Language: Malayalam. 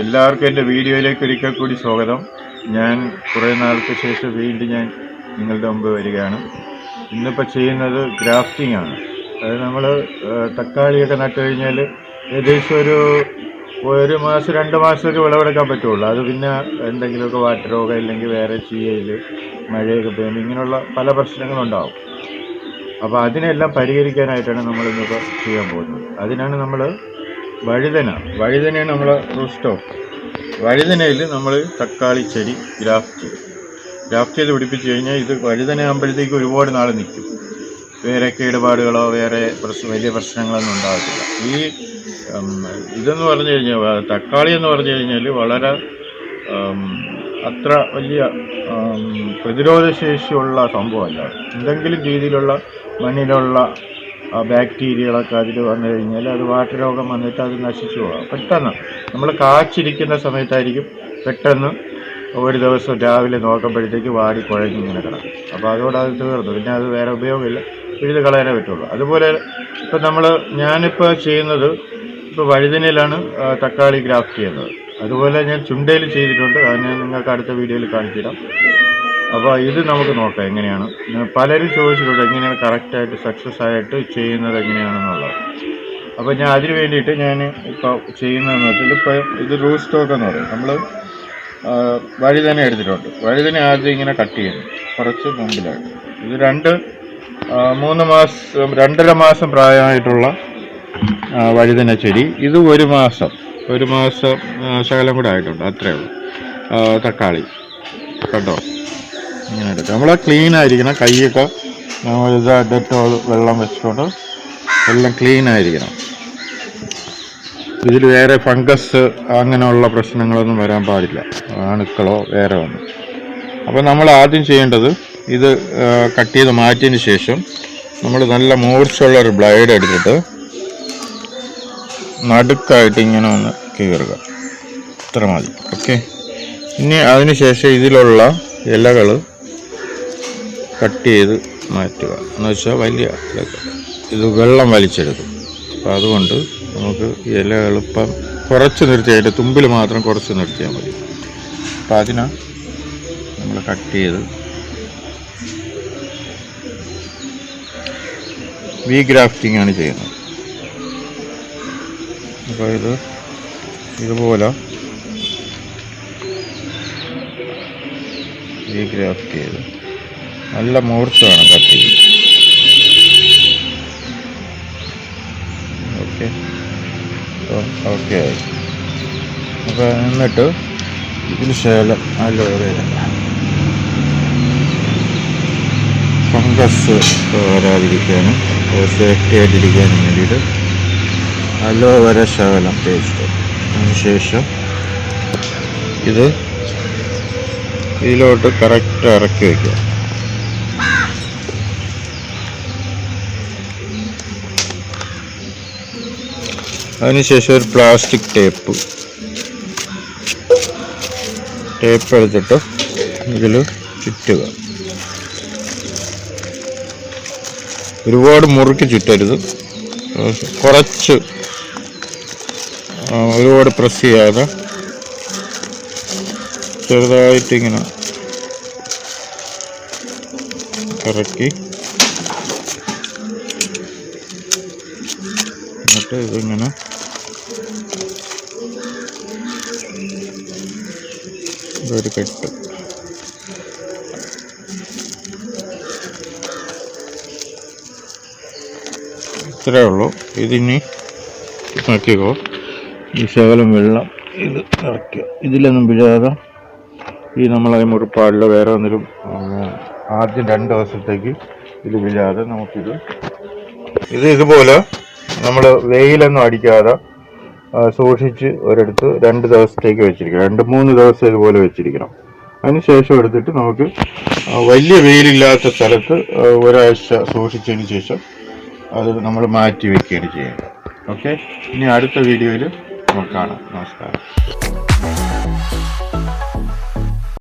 എല്ലാവർക്കും എന്റെ വീഡിയോയിലേക്ക് ഒരിക്കൽ കൂടി സ്വാഗതം. ഞാൻ കുറേ നാൾക്ക് ശേഷം വീണ്ടും ഞാൻ നിങ്ങളുടെ മുമ്പ് വരികയാണ്. ഇന്നിപ്പോൾ ചെയ്യുന്നത് ഗ്രാഫ്റ്റിംഗ് ആണ്. അത് നമ്മൾ തക്കാളിയൊക്കെ നട്ടു കഴിഞ്ഞാൽ ഏകദേശം ഒരു ഒരു മാസം രണ്ട് മാസമൊക്കെ വിളവെടുക്കാൻ പറ്റുള്ളൂ. അത് പിന്നെ എന്തെങ്കിലുമൊക്കെ വാട്ടരോഗം ഇല്ലെങ്കിൽ വേറെ ചീയയിൽ മഴയൊക്കെ പെയ്യുമ്പോൾ ഇങ്ങനെയുള്ള പല പ്രശ്നങ്ങളുണ്ടാവും. അപ്പോൾ അതിനെല്ലാം പരിഹരിക്കാനായിട്ടാണ് നമ്മൾ ഇന്നിപ്പോൾ ചെയ്യാൻ പോകുന്നത്. അതിനാണ് നമ്മൾ വഴുതന. വഴുതനയാണ് നമ്മൾ റൂസ്റ്റോ വഴുതനയിൽ നമ്മൾ തക്കാളി ചെടി ഗ്രാഫ്റ്റ് ഗ്രാഫ്റ്റ് ചെയ്ത് പിടിപ്പിച്ച് കഴിഞ്ഞാൽ ഇത് വഴുതന ആകുമ്പോഴത്തേക്ക് ഒരുപാട് നാൾ നിൽക്കും. വേറെ കേടുപാടുകളോ വേറെ പ്രശ്ന വലിയ പ്രശ്നങ്ങളൊന്നും ഉണ്ടാകത്തില്ല. ഈ ഇതെന്ന് പറഞ്ഞു കഴിഞ്ഞാൽ തക്കാളി എന്ന് പറഞ്ഞു കഴിഞ്ഞാൽ വളരെ അത്ര വലിയ പ്രതിരോധശേഷിയുള്ള സംഭവമല്ല. എന്തെങ്കിലും രീതിയിലുള്ള മണ്ണിലുള്ള ബാക്ടീരിയകളൊക്കെ അതിൽ വന്നു കഴിഞ്ഞാൽ അത് വാട്ടരോഗം വന്നിട്ട് അത് നശിച്ചു പോകാം പെട്ടെന്ന് നമ്മൾ കാച്ചിരിക്കുന്ന സമയത്തായിരിക്കും പെട്ടെന്ന് ഒരു ദിവസം രാവിലെ നോക്കുമ്പോഴത്തേക്ക് വാടി കുഴഞ്ഞ് ഇങ്ങനെ കിടക്കും. അപ്പോൾ അതോടെ അത് തീർന്നു. പിന്നെ അത് വേറെ ഉപയോഗമില്ല. എഴുതി കളയാനേ പറ്റുള്ളൂ. അതുപോലെ ഇപ്പം നമ്മൾ ഞാനിപ്പോൾ ചെയ്യുന്നത് ഇപ്പോൾ വഴുതിനിലാണ് തക്കാളി ഗ്രാഫ്റ്റ് ചെയ്യുന്നത്. അതുപോലെ ഞാൻ ചുണ്ടയിൽ ചെയ്തിട്ടുണ്ട്. അത് ഞാൻ നിങ്ങൾക്ക് അടുത്ത വീഡിയോയിൽ കാണിച്ചിടാം അപ്പോൾ ഇത് നമുക്ക് നോക്കാം എങ്ങനെയാണ്. പലരും ചോദിച്ചിട്ടുണ്ട് എങ്ങനെയാണ് കറക്റ്റായിട്ട് സക്സസ് ആയിട്ട് ചെയ്യുന്നത് എങ്ങനെയാണെന്നുള്ളത്. അപ്പോൾ ഞാൻ അതിന് വേണ്ടിയിട്ട് ഞാൻ ഇപ്പോൾ ചെയ്യുന്നതെന്ന് വെച്ചാൽ ഇപ്പോൾ ഇത് റൂ സ്റ്റോക്ക് എന്ന് പറയും. നമ്മൾ തന്നെ എടുത്തിട്ടുണ്ട്. വഴി തന്നെ ആദ്യം ഇങ്ങനെ കട്ട് ചെയ്യുന്നു കുറച്ച് മുമ്പിലായിട്ട്. ഇത് രണ്ട് മൂന്ന് മാസം രണ്ടര മാസം പ്രായമായിട്ടുള്ള വഴുതന ചെടി. ഇത് ഒരു മാസം ഒരു മാസം ശകലം കൂടെ ആയിട്ടുണ്ട്. അത്രയേ ഉള്ളൂ. തക്കാളി. കേട്ടോ ഇങ്ങനെ എടുക്കുക നമ്മൾ ക്ലീൻ ആയിരിക്കണം. കൈയൊക്കെ നമ്മൾ ഇത് ഡെറ്റോൾ വെള്ളം വെച്ചുകൊണ്ട് എല്ലാം ക്ലീൻ ആയിരിക്കണം. ഇതിൽ വേറെ ഫംഗസ് അങ്ങനെയുള്ള പ്രശ്നങ്ങളൊന്നും വരാൻ പാടില്ല. അണുക്കളോ വേറെ ഒന്നും അപ്പോൾ നമ്മൾ ആദ്യം ചെയ്യേണ്ടത് ഇത് കട്ട് ചെയ്ത് മാറ്റിയതിന് ശേഷം നമ്മൾ നല്ല മൂർച്ചയുള്ള ഒരു ബ്ലേഡ് എടുത്തിട്ട് നടുക്കായിട്ട് ഇങ്ങനെ ഒന്ന് കീറുക. ഇത്ര മതി. ഓക്കെ ഇനി അതിന് ശേഷം ഇതിലുള്ള ഇലകൾ കട്ട് ചെയ്ത് മാറ്റുക. എന്ന് വെച്ചാൽ വലിയ ഇത് വെള്ളം വലിച്ചെടുക്കും. അപ്പോൾ അതുകൊണ്ട് നമുക്ക് ഇല എളുപ്പം കുറച്ച് നിർത്തി അതിന്റെ തുമ്പിൽ മാത്രം കുറച്ച് നിർത്തിയാൽ മതി. അപ്പോൾ അതിനാ നമ്മൾ കട്ട് ചെയ്ത് വി ഗ്രാഫ്റ്റിംഗ് ആണ് ചെയ്യുന്നത്. അപ്പോൾ ഇത് ഇതുപോലെ വി ഗ്രാഫ്റ്റ് ചെയ്ത് നല്ല മുഹൂർത്തമാണ് കത്തി. ഓക്കെ. ഓക്കെ. ആയി അപ്പോൾ എന്നിട്ട് ഇതിന് ശേലം അലോവേര ഫംഗസ് വരാതിരിക്കാനും സേഫ്റ്റി ആയിട്ടിരിക്കാനും വേണ്ടിയിട്ട് അലോവേര ശകലം പേസ്റ്റ് അതിനുശേഷം ഇത് ഇതിലോട്ട് കറക്റ്റ് ഇറക്കി വയ്ക്കുക അതിനുശേഷം ഒരു പ്ലാസ്റ്റിക് ടേപ്പ് ടേപ്പ് എടുത്തിട്ട് ഇതിൽ ചുറ്റുക. ഒരുപാട് മുറുക്കി ചുറ്റരുത്. കുറച്ച് ഒരുപാട് പ്രസ് ചെയ്യാതെ ചെറുതായിട്ടിങ്ങനെ കറക്കി എന്നിട്ട് ഇതിങ്ങനെ ഇതൊരു കെട്ട് ഇത്രയേ ഉള്ളൂ. ഇതിനി നോക്കിക്കോ. ഈ ശകലം വെള്ളം ഇത് ഇറക്കുക ഇതിലൊന്നും വിഴാതെ ഈ നമ്മളെ മുറിപ്പാടിലോ വേറെ ഒന്നിലും ആദ്യം രണ്ട് ദിവസത്തേക്ക് ഇത് വിഴാതെ നമുക്കിത് ഇത് ഇതുപോലെ നമ്മൾ വെയിലൊന്നും അടിക്കാതെ സൂക്ഷിച്ച് ഒരിടത്ത് രണ്ട് ദിവസത്തേക്ക് വെച്ചിരിക്കണം. രണ്ട് മൂന്ന് ദിവസം ഇതുപോലെ വെച്ചിരിക്കണം. അതിനുശേഷം എടുത്തിട്ട് നമുക്ക് വലിയ വെയിലില്ലാത്ത സ്ഥലത്ത് ഒരാഴ്ച സൂക്ഷിച്ചതിന് ശേഷം അത് നമ്മൾ മാറ്റി വെക്കുകയാണ് ചെയ്യുന്നത്. ഓക്കെ? ഇനി അടുത്ത വീഡിയോയിൽ നമുക്ക് കാണാം. നമസ്കാരം.